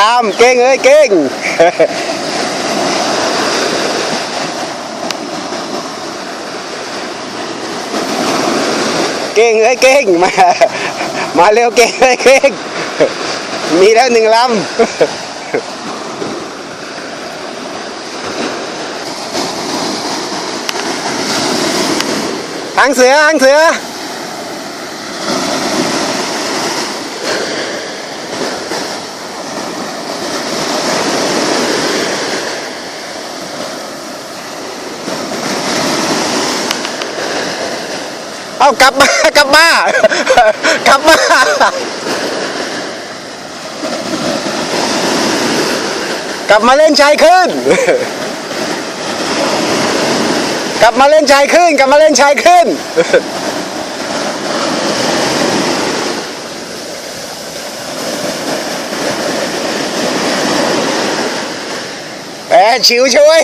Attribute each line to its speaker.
Speaker 1: ตามเก่งเอ้ยเก่งเก่งเอ้ยเก่งมา มาเร็วเก่งเอ้ยเก่งมีแล้วหนึ่งลำหางเสือหางเสือ เอากลับมากลับมากลับมากลับมาเล่นชายขึ้น กลับมาเล่นชายขึ้น กลับมาเล่นชายขึ้น แหมชิวช่วย